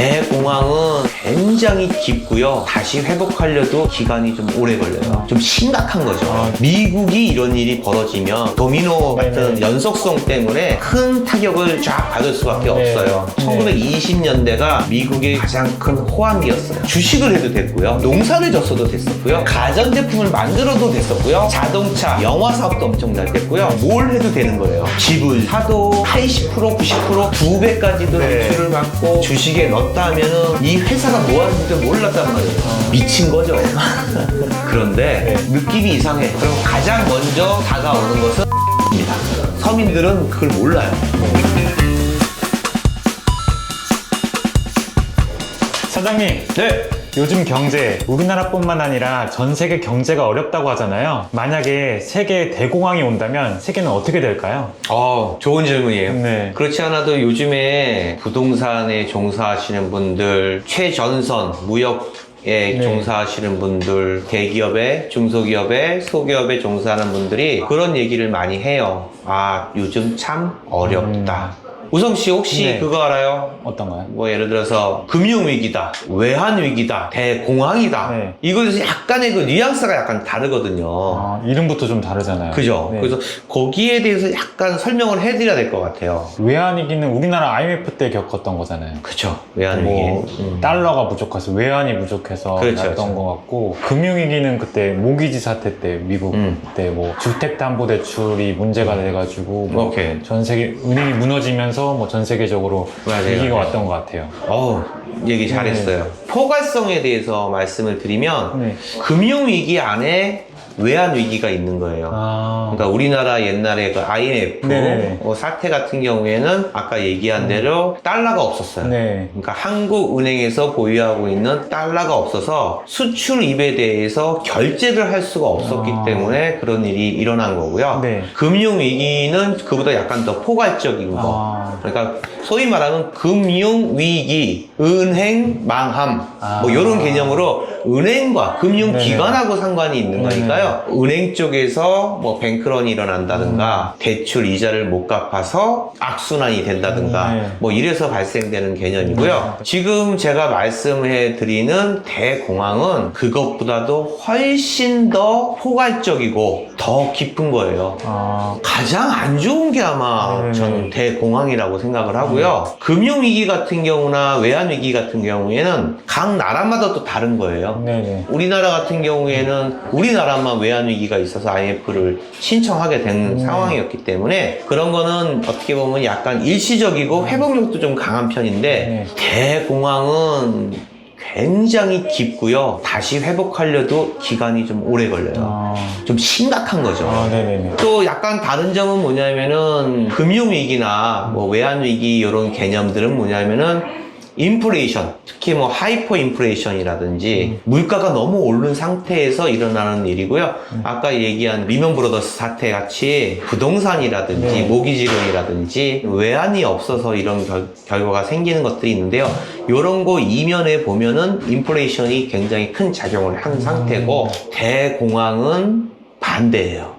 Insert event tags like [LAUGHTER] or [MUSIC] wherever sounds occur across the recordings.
대공황은 굉장히 깊고요. 다시 회복하려도 기간이 좀 오래 걸려요. 좀 심각한 거죠. 아. 미국이 이런 일이 벌어지면 도미노 같은 네네. 연속성 때문에 큰 타격을 쫙 받을 수밖에 네. 없어요. 네. 1920년대가 미국의 가장 큰 호황기였어요. 주식을 해도 됐고요. 농사를 졌어도 됐었고요. 가전제품을 만들어도 됐었고요. 자동차, 영화 사업도 엄청 잘 됐고요. 뭘 해도 되는 거예요. 집을 사도 80%, 90%, 두 배까지도 네. 대출을 받고 주식에 넣었다 하면은 이 회사가 뭐하 는지도 몰랐단 말이에요. 미친 거죠. [LAUGHS] 그런데 네. 느낌이 이상해. 그럼 가장 먼저 다가오는 것은 입니다. 서민들은 그걸 몰라요. 사장님, 네. 요즘 경제, 우리나라뿐만 아니라 전 세계 경제가 어렵다고 하잖아요. 만약에 세계 대공황이 온다면 세계는 어떻게 될까요? 어, 좋은 질문이에요. 네. 그렇지 않아도 요즘에 부동산에 종사하시는 분들, 최전선, 무역에 네. 종사하시는 분들, 대기업에, 중소기업에, 소기업에 종사하는 분들이 그런 얘기를 많이 해요. 아, 요즘 참 어렵다. 우성 씨 혹시 음. 네. 그거 알아요? 어떤가요? 뭐 예를 들어서 금융 위기다, 외환 위기다, 대공황이다. 네. 이거에서 약간의 그 뉘앙스가 약간 다르거든요. 아, 이름부터 좀 다르잖아요. 그죠? 네. 그래서 거기에 대해서 약간 설명을 해드려야 될 것 같아요. 외환위기는 우리나라 IMF 때 겪었던 거잖아요. 그쵸. 외환 위기. 뭐 음. 달러가 부족해서 외환이 부족해서 그렇죠, 났던 그렇죠. 것 같고 금융위기는 그때 모기지 사태 때 미국 음. 그때 뭐 주택담보대출이 문제가 돼가지고 뭐 오케이. 전 세계 은행이 무너지면서 뭐 전 세계적으로 맞아요, 맞아요. 왔던 것 같아요. 어우, 얘기 잘했어요. 포괄성에 대해서 말씀을 드리면, 네. 금융위기 안에 외환 위기가 있는 거예요. 아, 그러니까 우리나라 옛날에 그 IMF 네네네. 어, 사태 같은 경우에는 아까 얘기한 대로 달러가 없었어요. 네. 그러니까 한국은행에서 보유하고 있는 달러가 없어서 수출입에 대해서 결제를 할 수가 없었기 아. 때문에 그런 일이 일어난 거고요. 네. 금융위기는 그보다 약간 더 포괄적인 거. 아. 그러니까 소위 말하는 금융위기, 은행 망함, 아. 뭐 이런 개념으로 은행과 금융기관하고 상관이 있는 네네. 거니까 요. 은행 쪽에서 뭐 뱅크런이 일어난다든가 대출 이자를 못 갚아서 악순환이 된다든가 네. 뭐 이래서 발생되는 개념이고요. 지금 제가 말씀해 드리는 대공황은 그것보다도 훨씬 더 포괄적이고 더 깊은 거예요. 아, 가장 안 좋은 게 아마 네. 저는 대공황이라고 생각을 하고요. 금융위기 같은 경우나 외환위기 같은 경우에는 각 나라마다 또 다른 거예요. 네네. 우리나라 같은 경우에는 우리나라만 외환위기가 있어서 IMF를 신청하게 된 음. 상황이었기 때문에 그런 거는 어떻게 보면 약간 일시적이고 회복력도 좀 강한 편인데 네. 대공황은 굉장히 깊고요. 다시 회복하려도 기간이 좀 오래 걸려요. 아, 좀 심각한 거죠. 아, 네네네. 또 약간 다른 점은 뭐냐면은 금융위기나 뭐 외환위기 이런 개념들은 뭐냐면은 인플레이션, 특히 뭐 하이퍼 인플레이션이라든지 물가가 너무 오른 상태에서 일어나는 일이고요. 아까 얘기한 리먼 브로더스 사태 같이 부동산이라든지 네. 모기지론이라든지 외환이 없어서 이런 결, 결과가 생기는 것들이 있는데요. 이런 거 이면에 보면은 인플레이션이 굉장히 큰 작용을 한 상태고 대공황은 반대예요.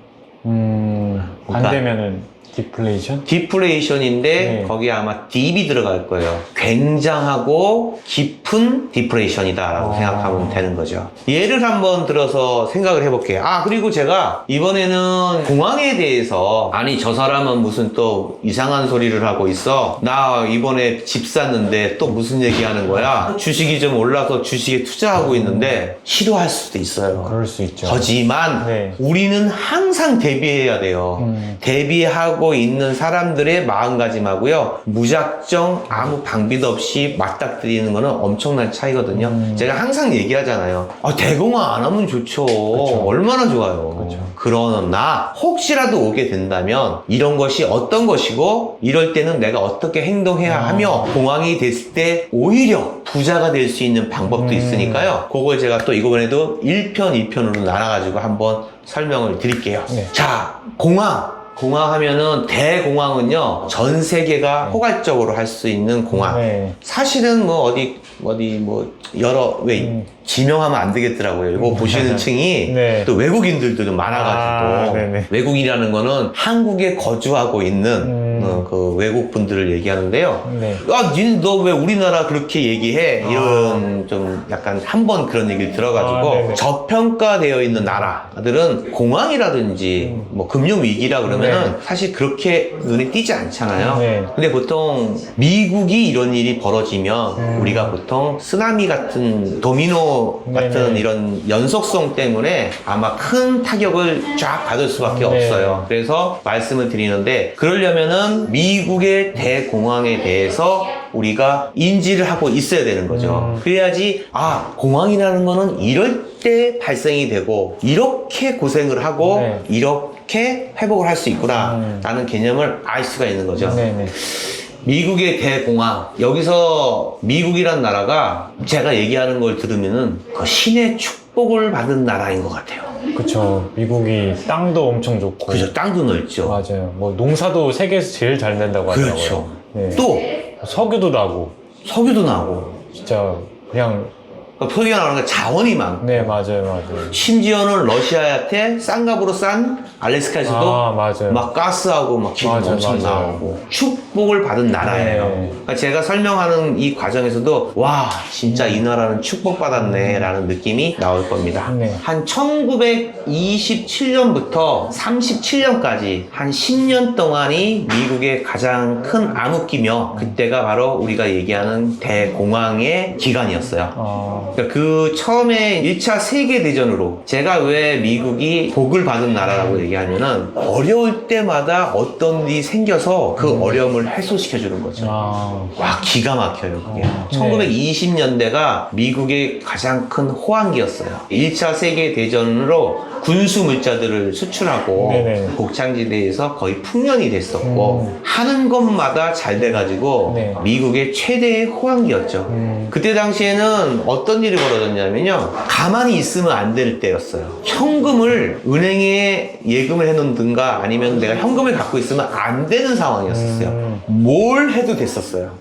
음, 그러니까- 반대면은 디플레이션? 디플레이션인데 네. 거기에 아마 딥이 들어갈 거예요. 굉장하고 깊은 디플레이션이다라고 아. 생각하면 되는 거죠. 예를 한번 들어서 생각을 해볼게요. 아 그리고 제가 이번에는 공항에 대해서 아니 저 사람은 무슨 또 이상한 소리를 하고 있어. 나 이번에 집 샀는데 또 무슨 얘기하는 거야. 주식이 좀 올라서 주식에 투자하고 있는데 싫어할 수도 있어요. 그럴 수 있죠. 하지만 네. 우리는 항상 대비해야 돼요. 음. 대비하고 있는 사람들의 마음가짐하고요. 무작정 아무 방비도 없이 맞닥뜨리는 거는 엄청난 차이거든요. 음. 제가 항상 얘기하잖아요. 아, 대공화 안 하면 좋죠. 그쵸. 얼마나 좋아요. 그쵸. 그러나 혹시라도 오게 된다면 이런 것이 어떤 것이고 이럴 때는 내가 어떻게 행동해야 아. 하며 공황이 됐을 때 오히려 부자가 될 수 있는 방법도 음. 있으니까요. 그걸 제가 또 이번에도 1편, 2편으로 나눠가지고 한번 설명을 드릴게요. 네. 자, 공황. 공황 하면은 대공황은요, 전 세계가 포괄적으로 할 수 있는 공황. 네. 사실은 뭐 어디, 어디 뭐 여러, 왜, 음. 지명하면 안 되겠더라고요. 이거 보시는 [LAUGHS] 층이 네. 또 외국인들도 좀 많아가지고. 아, 네네. 외국인이라는 거는 한국에 거주하고 있는 음. 어, 그 외국 분들을 얘기하는데요. 네. 아, 너 왜 우리나라 그렇게 얘기해? 이런 좀 약간 한 번 그런 얘기를 들어가지고 아, 네네. 저평가되어 있는 나라들은 공황이라든지 뭐 금융 위기라 그러면은 사실 그렇게 눈에 띄지 않잖아요. 네. 근데 보통 미국이 이런 일이 벌어지면 음. 우리가 보통 쓰나미 같은 도미노 같은 네네. 이런 연속성 때문에 아마 큰 타격을 쫙 받을 수밖에 네. 없어요. 그래서 말씀을 드리는데 그러려면은 미국의 대공황에 대해서 우리가 인지를 하고 있어야 되는 거죠. 음. 그래야지 아 공황이라는 거는 이럴 때 발생이 되고 이렇게 고생을 하고 네. 이렇게 회복을 할 수 있구나 음. 라는 개념을 알 수가 있는 거죠. 네네. 미국의 대공황 여기서 미국이란 나라가 제가 얘기하는 걸 들으면은 그 신의 축 복을 받은 나라인 것 같아요. 그쵸. 미국이 땅도 엄청 좋고. 그죠? 땅도 넓죠. 맞아요. 뭐 농사도 세계에서 제일 잘 된다고 하더라고요. 그렇죠. 네. 또 석유도 나고 석유도 나고 진짜 그냥 그러니까 나오는 게 자원이 많고 네 맞아요 맞아요. 심지어는 러시아한테 싼 값으로 싼 알래스카에서도 아 맞아요. 막 가스하고 막 기름 맞아요, 엄청 맞아요. 나오고 축복을 받은 나라예요. 네. 그러니까 제가 설명하는 이 과정에서도 와 진짜 이 나라는 축복받았네라는 느낌이 나올 겁니다. 네. 한 1927년부터 37년까지 한 10년 동안이 미국의 가장 큰 암흑기며 그때가 바로 우리가 얘기하는 대공황의 기간이었어요. 아, 그러니까 그 처음에 1차 세계대전으로 제가 왜 미국이 복을 받은 나라라고 얘기 하면은 어려울 때마다 어떤 일이 생겨서 그 어려움을 해소시켜 주는 거죠. 아, 와 기가 막혀요 그게. 어, 1920년대가 미국의 가장 큰 호황기였어요. 1차 세계대전으로 군수 물자들을 수출하고 네네. 곡창지대에서 거의 풍년이 됐었고 하는 것마다 잘 돼가지고 네. 미국의 최대의 호황기였죠 음, 그때 당시에는 어떤 일이 벌어졌냐면요. 가만히 있으면 안 될 때였어요. 현금을 은행에 예금을 해놓든가 아니면 내가 현금을 갖고 있으면 안 되는 상황이었어요. 음. 뭘 해도 됐었어요.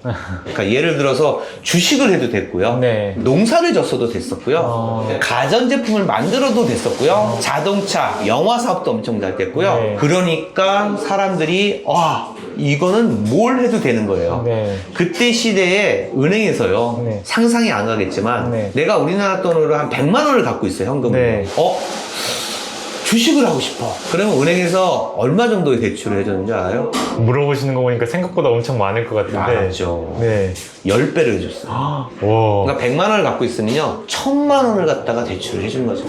그러니까 예를 들어서 주식을 해도 됐고요. 네. 농사를 졌어도 됐었고요. 어. 가전제품을 만들어도 됐었고요. 자동차, 영화 사업도 엄청 잘 됐고요. 네. 그러니까 사람들이 와 이거는 뭘 해도 되는 거예요. 네. 그때 시대에 은행에서요 네. 상상이 안 가겠지만 네. 내가 우리나라 돈으로 한 100만 원을 갖고 있어요 현금을 네. 어? 주식을 하고 싶어 그러면 은행에서 얼마 정도의 대출을 해줬는지 알아요? 물어보시는 거 보니까 생각보다 엄청 많을 것 같은데. 많았죠 네. 10배를 해줬어요 와, 그러니까 100만 원을 갖고 있으면요 1000만 원을 갖다가 대출을 해준 거죠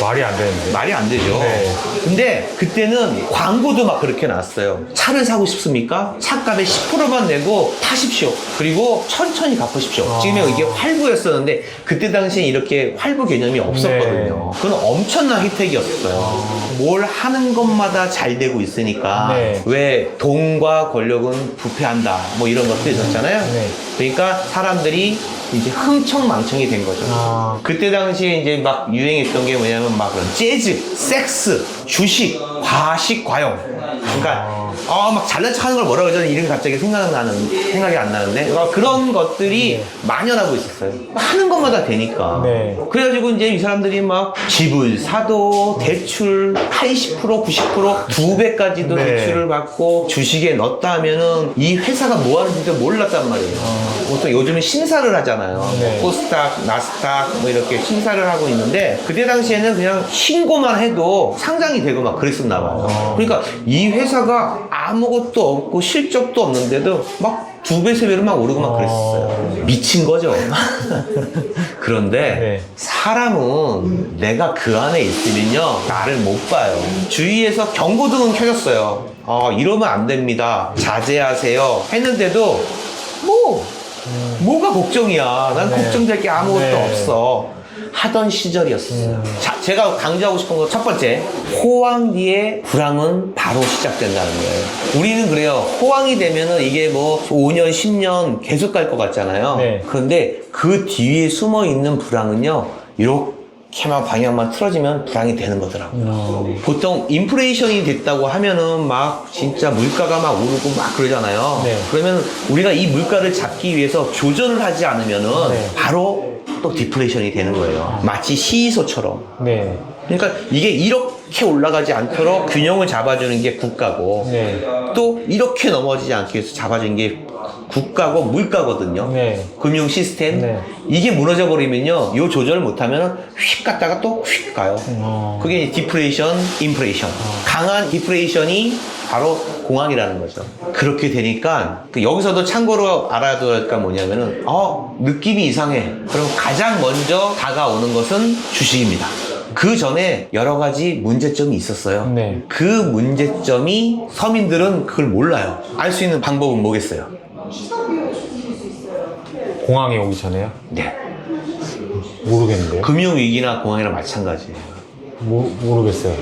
말이 안 되는데. 말이 안 되죠 네. 근데 그때는 광고도 막 그렇게 나왔어요 차를 사고 싶습니까? 차값의 10%만 내고 타십시오 그리고 천천히 갚으십시오 아. 지금 이게 활부였었는데 그때 당시에 이렇게 활부 개념이 없었거든요 네. 그건 엄청난 혜택이었어요 뭘 하는 것마다 잘 되고 있으니까 네. 왜 돈과 권력은 부패한다 뭐 이런 것도 있었잖아요 네. 그러니까 사람들이 이제 흥청망청이 된 거죠 아, 그때 당시에 이제 막 유행했던 게 뭐냐면 막 그런 재즈, 섹스, 주식, 과식, 과용. 그러니까 어 막 잘난 척 하는 걸 뭐라 그러죠? 이름이 갑자기 생각나는 생각이 안 나는데 어, 그런 것들이 만연하고 있었어요. 하는 것마다 되니까. 네. 그래가지고 이제 이 사람들이 막 집을 사도 대출 80% 90%두 배까지도 네. 대출을 받고 주식에 넣었다 하면은 이 회사가 뭐 하는지도 몰랐단 말이에요. 보통 요즘은 심사를 하잖아요. 어. 네. 코스닥, 나스닥 뭐 이렇게 심사를 하고 있는데 그때 당시에는 그냥 신고만 해도 상장이 되고 막 그랬었나 봐요. 어. 그러니까 이 회사가 아무것도 없고 실적도 없는데도 막 두 배, 세 배로 막 오르고 막 그랬었어요. 미친 거죠. [LAUGHS] 그런데 네. 사람은 내가 그 안에 있으면요 나를 못 봐요. 주위에서 경고등은 켜졌어요. 어, 이러면 안 됩니다. 자제하세요. 했는데도 뭐 뭐가 걱정이야. 난 네. 걱정될 게 아무것도 네. 없어. 하던 시절이었어요. 자, 제가 강조하고 싶은 거 첫 번째, 호황 뒤에 불황은 바로 시작된다는 거예요. 우리는 그래요. 호황이 되면은 이게 뭐 5년, 10년 계속 갈 것 같잖아요. 네. 그런데 그 뒤에 숨어 있는 불황은요, 이렇게만 방향만 틀어지면 불황이 되는 거더라고요. 음, 보통 인플레이션이 됐다고 하면은 막 진짜 물가가 막 오르고 막 그러잖아요. 네. 그러면 우리가 이 물가를 잡기 위해서 조절을 하지 않으면은 네. 바로 또 디플레이션이 되는 거예요. 마치 시소처럼. 네. 그러니까 이게 이렇게 올라가지 않도록 균형을 잡아주는 게 국가고 네. 또 이렇게 넘어지지 않기 위해서 잡아주는 게 국가고 물가거든요. 네. 금융 시스템 네. 이게 무너져 버리면요, 요 조절을 못하면 휙 갔다가 또 휙 가요. 어. 그게 디프레이션, 인프레이션. 강한 디프레이션이 바로 공황이라는 거죠. 그렇게 되니까 그 여기서도 참고로 알아둬야 할게 뭐냐면은 어 느낌이 이상해. 그럼 가장 먼저 다가오는 것은 주식입니다. 그 전에 여러 가지 문제점이 있었어요. 네. 그 문제점이 서민들은 그걸 몰라요. 알 수 있는 방법은 뭐겠어요? 공항에 오기 전에요? 네. 모르겠는데요. 금융위기나 공황이랑 마찬가지예요. 모, 모르겠어요.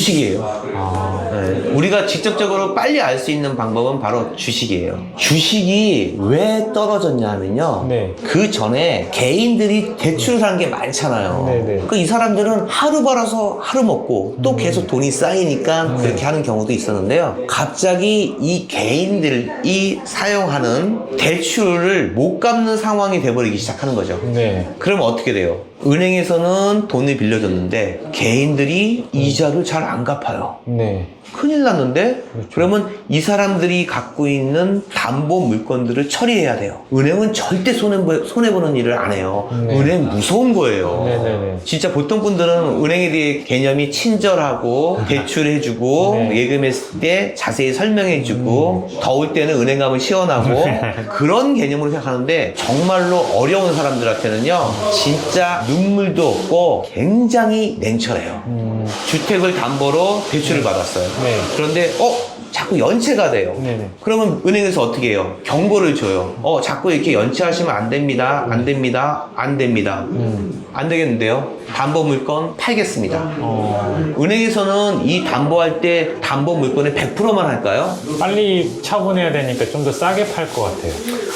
주식이에요. 아. 네. 우리가 직접적으로 빨리 알 수 있는 방법은 바로 주식이에요. 주식이 왜 떨어졌냐 하면요. 네. 그 전에 개인들이 대출을 한 게 많잖아요. 네, 네. 그이 사람들은 하루 벌어서 하루 먹고 음. 또 계속 돈이 쌓이니까 네. 그렇게 하는 경우도 있었는데요. 갑자기 이 개인들이 사용하는 대출을 못 갚는 상황이 돼버리기 시작하는 거죠. 네. 그럼 어떻게 돼요? 은행에서는 돈을 빌려줬는데 개인들이 이자를 잘 안 갚아요. 네. 큰일 났는데 그러면이 사람들이 갖고 있는 담보 물건들을 처리해야 돼요. 은행은 절대 손해 손해 보는 일을 안 해요. 네. 은행 무서운 거예요. 네네네. 진짜 보통 분들은 은행에 대해 개념이 친절하고 [LAUGHS] 대출해주고 네. 예금했을 때 자세히 설명해주고 더울 때는 은행 가면 시원하고 [LAUGHS] 그런 개념으로 생각하는데 정말로 어려운 사람들한테는요 진짜 눈물도 없고 굉장히 냉철해요. 음. 주택을 담보로 대출을 받았어요. 네. 그런데 어 자꾸 연체가 돼요. 네네. 그러면 은행에서 어떻게 해요? 경고를 줘요. 어 자꾸 이렇게 연체하시면 안 됩니다. 안 됩니다. 안 됩니다. 음. 안 되겠는데요. 담보 물건 팔겠습니다. 어. 은행에서는 이 담보할 때 담보 물건의 100%만 할까요? 빨리 처분해야 되니까 좀 더 싸게 팔 것 같아요.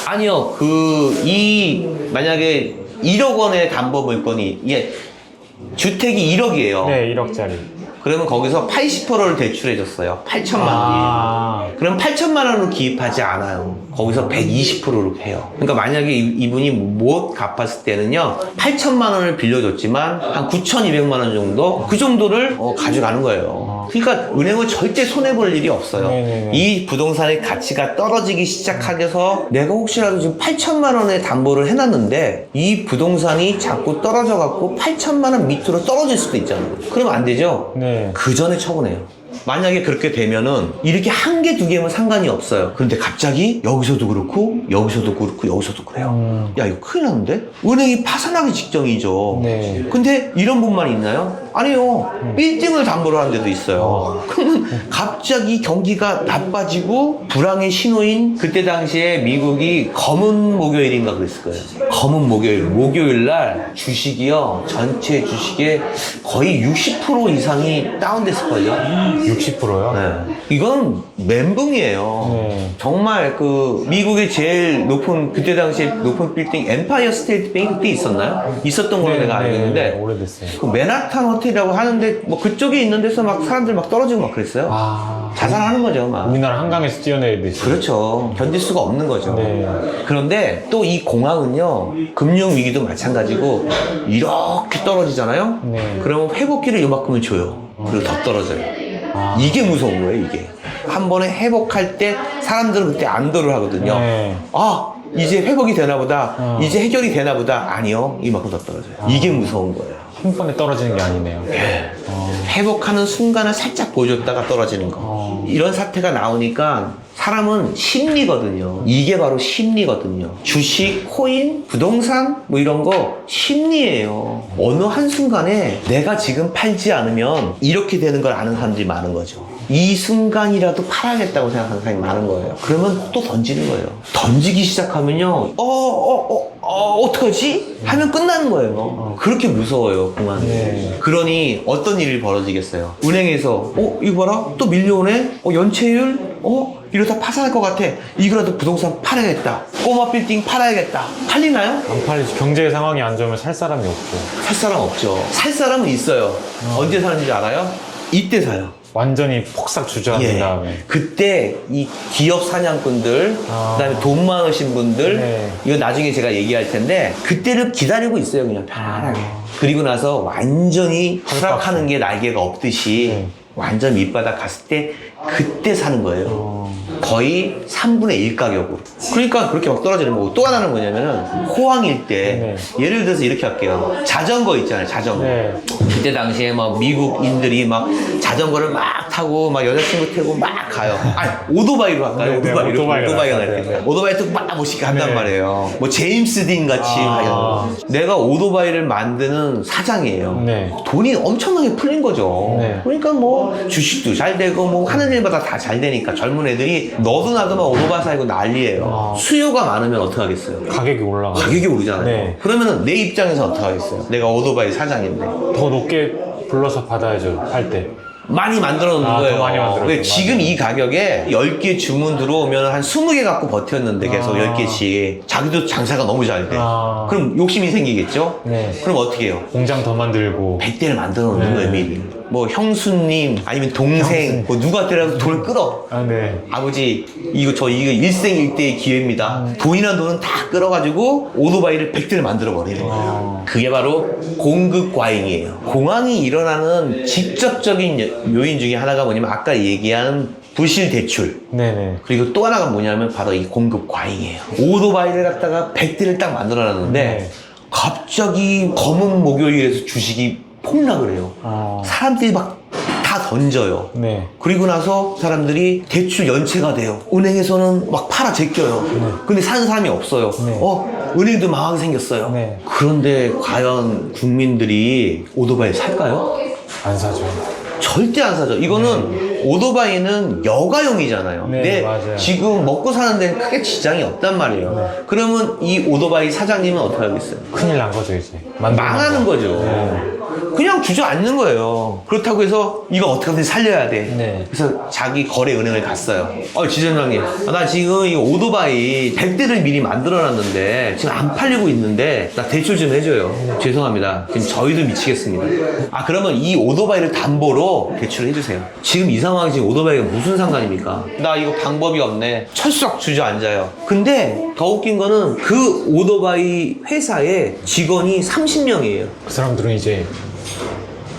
아니요. 그 이 만약에 1억 원의 담보 물건이 이게 주택이 1억이에요. 네, 1억짜리. 그러면 거기서 80%를 대출해 줬어요. 8천만 원이. 아. 그럼 8천만 원으로 기입하지 않아요. 거기서 120%로 해요. 그러니까 만약에 이- 이분이 못 갚았을 때는요, 8천만 원을 빌려줬지만 한 9,200만 원 정도 그 정도를 어, 가져가는 거예요. 그러니까 은행은 절대 손해 볼 일이 없어요. 네네네. 이 부동산의 가치가 떨어지기 시작하게서 내가 혹시라도 지금 8천만 원의 담보를 해놨는데 이 부동산이 자꾸 떨어져 갖고 8천만 원 밑으로 떨어질 수도 있잖아요. 그러면 안 되죠. 네. 그 전에 처분해요. 만약에 그렇게 되면은 이렇게 한 개 두 개면 상관이 없어요. 그런데 갑자기 여기서도 그렇고 여기서도 그렇고 여기서도 그래요. 음. 야 이거 큰일 났는데? 은행이 파산하기 직전이죠. 네. 근데 이런 분만 있나요? 아니요. 빌딩을 담보로 하는 데도 있어요. 그러면 [LAUGHS] 갑자기 경기가 나빠지고 불황의 신호인 그때 당시에 미국이 검은 목요일인가 그랬을 거예요. 검은 목요일. 목요일 날 주식이요. 전체 주식의 거의 60% 이상이 다운됐을걸요. 60%요? 네. 이건 멘붕이에요. 네. 정말 그 미국의 제일 높은 그때 당시에 높은 빌딩 엠파이어 스테이트 뱅크 그때 있었나요? 있었던 걸로 내가 알고 있는데 오래됐어요. 그 맨하탄 호텔 이라고 하는데 뭐 그쪽에 있는 데서 막 사람들 막 떨어지고 막 그랬어요. 아. 자살하는 거죠, 막. 우리나라 한강에서 뛰어내리듯이. 그렇죠. 견딜 수가 없는 거죠. 네. 그런데 또 이 공항은요, 금융 위기도 마찬가지고 이렇게 떨어지잖아요. 네. 그러면 회복기를 요만큼을 줘요. 그리고 더 떨어져요. 아. 이게 무서운 거예요, 이게. 한 번에 회복할 때 사람들은 그때 안도를 하거든요. 네. 아, 이제 회복이 되나 보다. 어. 이제 해결이 되나 보다. 아니요. 이만큼 더 떨어져요. 이게 무서운 거예요. 한 번에 떨어지는 게 아니네요. 예. 어. 회복하는 순간을 살짝 보여줬다가 떨어지는 거. 어. 이런 사태가 나오니까 사람은 심리거든요. 이게 바로 심리거든요. 주식, 코인, 부동산 뭐 이런 거 심리예요. 어느 한순간에 내가 지금 팔지 않으면 이렇게 되는 걸 아는 사람들이 많은 거죠. 이 순간이라도 팔아야겠다고 생각하는 사람이 많은 거예요. 그러면 또 던지는 거예요. 던지기 시작하면요. 어, 어, 어, 어, 어떡하지? 하면 끝나는 거예요. 그렇게 무서워요, 공항이. 네. 그러니 어떤 일이 벌어지겠어요? 은행에서 어 이거 봐라 또 밀려오네 어 연체율 어 이러다 파산할 것 같아 이거라도 부동산 팔아야겠다 꼬마 빌딩 팔아야겠다 팔리나요? 안 팔리지. 경제 상황이 안 좋으면 살 사람이 없고. 살 사람 없죠 살 사람은 있어요 언제 사는지 알아요? 이때 사요 완전히 폭삭 주저앉은 예. 다음에. 그때 이 기업 사냥꾼들, 아. 그다음에 돈 많으신 분들, 네. 이거 나중에 제가 얘기할 텐데 그때를 기다리고 있어요, 그냥 편안하게. 그리고 나서 완전히 추락하는 게 날개가 없듯이 네. 완전 밑바닥 갔을 때 그때 사는 거예요. 어. 거의 3분의 1 가격으로. 그러니까 그렇게 막 떨어지는 거고 또 하나는 뭐냐면은 호황일 때 예를 들어서 이렇게 할게요. 자전거 있잖아요, 자전거. 네. 그때 당시에 막 미국인들이 막 자전거를 막 타고 막 여자친구 타고 막 가요. 아니 오토바이로 할까요? 네, 네, 오토바이로 오토바이로 오토바이가 때. 네. 오토바이 타고 막 멋있게 네. 말이에요. 뭐 제임스 딘 같이 아. 가요. 내가 오토바이를 만드는 사장이에요. 네. 돈이 엄청나게 풀린 거죠. 네. 그러니까 뭐 주식도 잘 되고 뭐 하는 일마다 다 잘 되니까 젊은 애들이 너도 나도 막 오토바이 사고 난리예요. 아. 수요가 많으면 어떻게 하겠어요? 가격이 올라가. 가격이 오르잖아요. 네. 그러면은 내 입장에서 어떻게 하겠어요? 내가 오토바이 사장인데. 더 높게 불러서 받아야죠, 할 때. 많이 만들어 놓은 아, 더 거예요. 많이 만들었죠. 왜 지금 이 가격에 10개 주문 들어오면 한 20개 갖고 버텼는데 계속 아. 10개씩. 자기도 장사가 너무 잘 돼. 아. 그럼 욕심이 생기겠죠? 네. 그럼 어떻게 해요? 공장 더 만들고. 100대를 만들어 놓는 네. 거예요, 미리. 뭐 형수님, 아니면 동생. 뭐 누구한테라도 돈을 끌어. 아, 네. 아버지, 이거 저 이거 일생일대의 기회입니다. 돈이나 돈은 다 끌어가지고 오토바이를 100대를 만들어 버리는 거예요. 아. 그게 바로 공급 과잉이에요. 공황이 일어나는 직접적인 여- 요인 중에 하나가 뭐냐면 아까 얘기한 부실 대출. 네네. 그리고 또 하나가 뭐냐면 바로 이 공급 과잉이에요. 오토바이를 갖다가 100대를 딱 만들어 놨는데 네. 갑자기 검은 목요일에서 주식이 폭락을 해요. 아. 사람들이 막 다 던져요. 네. 그리고 나서 사람들이 대출 연체가 돼요. 은행에서는 막 팔아 제껴요. 근데 사는 사람이 없어요. 네. 어, 은행도 망하게 생겼어요. 네. 그런데 과연 국민들이 오토바이 살까요? 안 사죠. 절대 안 사죠. 이거는 오토바이는 여가용이잖아요. 네, 근데 맞아요. 지금 먹고 사는 데는 크게 지장이 없단 말이에요. 그러면 이 오토바이 사장님은 어떻게 하겠어요? 큰일 난 거죠, 이제. 망하는. 거죠. 네. 그냥 주저앉는 거예요. 그렇다고 해서 이거 어떻게든 살려야 돼. 네. 그래서 자기 거래 은행을 갔어요. 어, 지점장님, 아, 나 지금 이 오토바이 100대를 미리 만들어 놨는데 지금 안 팔리고 있는데 나 대출 좀 해줘요. 죄송합니다. 지금 저희도 미치겠습니다. 아, 그러면 이 오토바이를 담보로 대출을 해주세요. 지금 이 상황에 지금 오토바이가 무슨 상관입니까? 나 이거 방법이 없네. 철썩 주저앉아요. 근데 더 웃긴 거는 그 오토바이 회사에 직원이 30명이에요. 그 사람들은 이제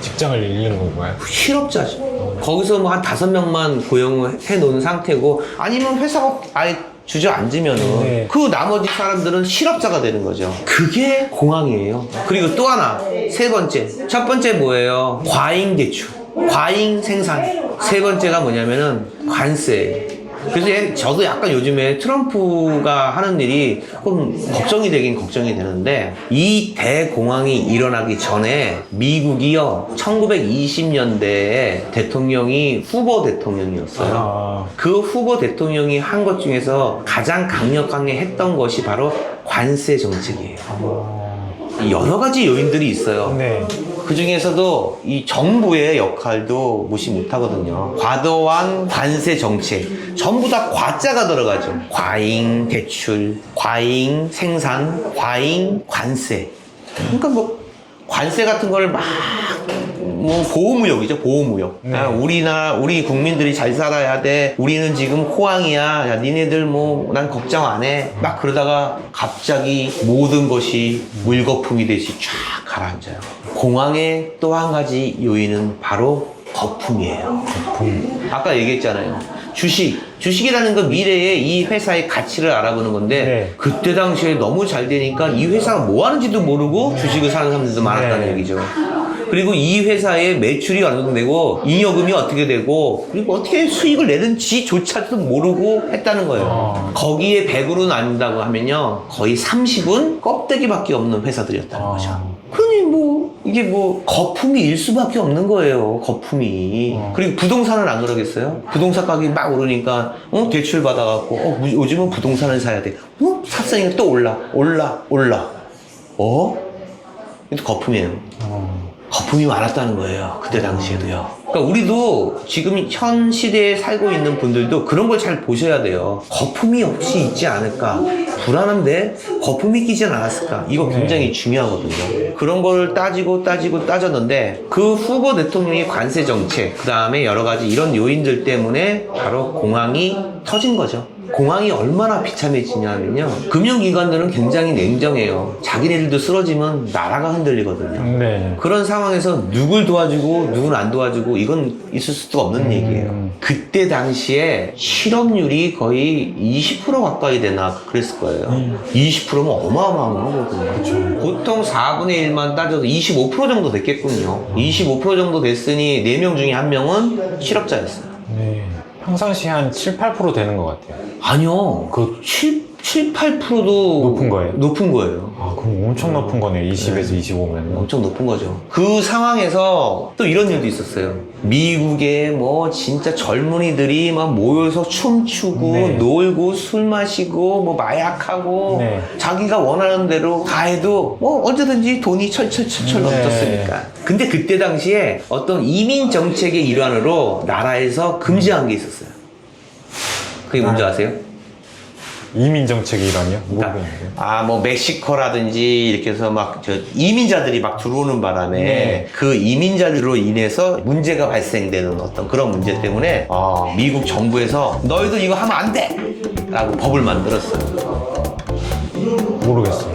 직장을 잃는 건가요? 실업자죠. 거기서 뭐 한 다섯 명만 고용을 해 놓은 상태고 아니면 회사가 아예 주저앉으면은 네. 그 나머지 사람들은 실업자가 되는 거죠. 그게 공황이에요. 그리고 또 하나 세 번째 첫 번째 뭐예요? 과잉 대출, 과잉 생산. 세 번째가 뭐냐면은 관세. 그래서 얘- 저도 약간 요즘에 트럼프가 하는 일이 조금 걱정이 되긴 걱정이 되는데 이 대공황이 일어나기 전에 미국이요 1920년대에 대통령이 후보 대통령이었어요. 아. 그 후보 대통령이 한 것 중에서 가장 강력하게 했던 것이 바로 관세 정책이에요. 아. 여러 가지 요인들이 있어요. 네. 그 중에서도 이 정부의 역할도 무시 못 하거든요. 과도한 관세 정책. 전부 다 과자가 들어가죠. 과잉 대출, 과잉 생산, 과잉 관세. 그러니까 뭐 관세 같은 걸 막 뭐 보호무역이죠 보호무역 네. 아, 우리나 우리 국민들이 잘 살아야 돼 우리는 지금 호황이야 야 니네들 뭐 난 걱정 안 해 막 그러다가 갑자기 모든 것이 물거품이 되듯이 쫙 가라앉아요 공황의 또 한 가지 요인은 바로 거품이에요 거품. 아까 얘기했잖아요. 주식. 주식이라는 건 미래의 이 회사의 가치를 알아보는 건데 네. 그때 당시에 너무 잘 되니까 이 회사가 뭐 하는지도 모르고 주식을 사는 사람들도 많았다는 네. 얘기죠. 그리고 이 회사의 매출이 어느 정도 되고 잉여금이 어떻게 되고 그리고 어떻게 수익을 내는지조차도 모르고 했다는 거예요. 어. 거기에 100으로 나눈다고 하면요. 거의 30은 껍데기밖에 없는 회사들이었다는 어. 거죠. 그러니 뭐 이게 뭐 거품이 일 수밖에 없는 거예요. 거품이. 어. 그리고 부동산은 안 그러겠어요? 부동산 가격이 막 오르니까 어 대출 받아갖고 어 무- 요즘은 부동산을 사야 돼. 어 샀으니까 또 올라 올라 올라. 어? 이것도 거품이에요. 어. 거품이 많았다는 거예요. 그때 당시에도요. 그러니까 우리도 지금 현 시대에 살고 있는 분들도 그런 걸 잘 보셔야 돼요. 거품이 혹시 있지 않을까? 불안한데 거품이 끼진 않았을까? 이거 굉장히 중요하거든요. 그런 걸 따지고 따지고 따졌는데 그 후보 대통령의 관세 정책, 그 다음에 여러 가지 이런 요인들 때문에 바로 공항이 터진 거죠. 공항이 얼마나 비참해지냐면요. 금융기관들은 굉장히 냉정해요. 자기네들도 쓰러지면 나라가 흔들리거든요. 네. 그런 상황에서 누굴 도와주고 누굴 안 도와주고 이건 있을 수도 없는 얘기예요. 그때 당시에 실업률이 거의 20% 가까이 되나 그랬을 거예요. 20%면 어마어마한 거거든요. 보통 4분의 1만 따져도 25% 정도 됐겠군요. 25% 정도 됐으니 4명 중에 1명은 실업자였어요. 네. 평상시 한 7, 8% 되는 것 같아요. 아니요. 그 7, 7 8%도 높은 거예요? 높은 거예요. 아, 그럼 엄청 높은 거네요. 20에서 25면. 엄청 높은 거죠. 그 상황에서 또 이런 일도 있었어요. 미국에 뭐 진짜 젊은이들이 막 모여서 춤추고 네. 놀고 술 마시고 뭐 마약하고 네. 자기가 원하는 대로 다 해도 뭐 언제든지 돈이 철철철철 네. 넘쳤으니까. 근데 그때 당시에 어떤 이민 정책의 일환으로 나라에서 금지한 게 있었어요. 그게 뭔지 아. 아세요? 이민 정책이 이란이요? 그러니까 모르겠는데. 아, 뭐, 멕시코라든지 이렇게 해서 막, 저, 이민자들이 막 들어오는 바람에 네. 그 이민자들로 인해서 문제가 발생되는 어떤 그런 문제 때문에 아, 미국 정부에서 너희들 이거 하면 안 돼! 라고 법을 만들었어요. 모르겠어요.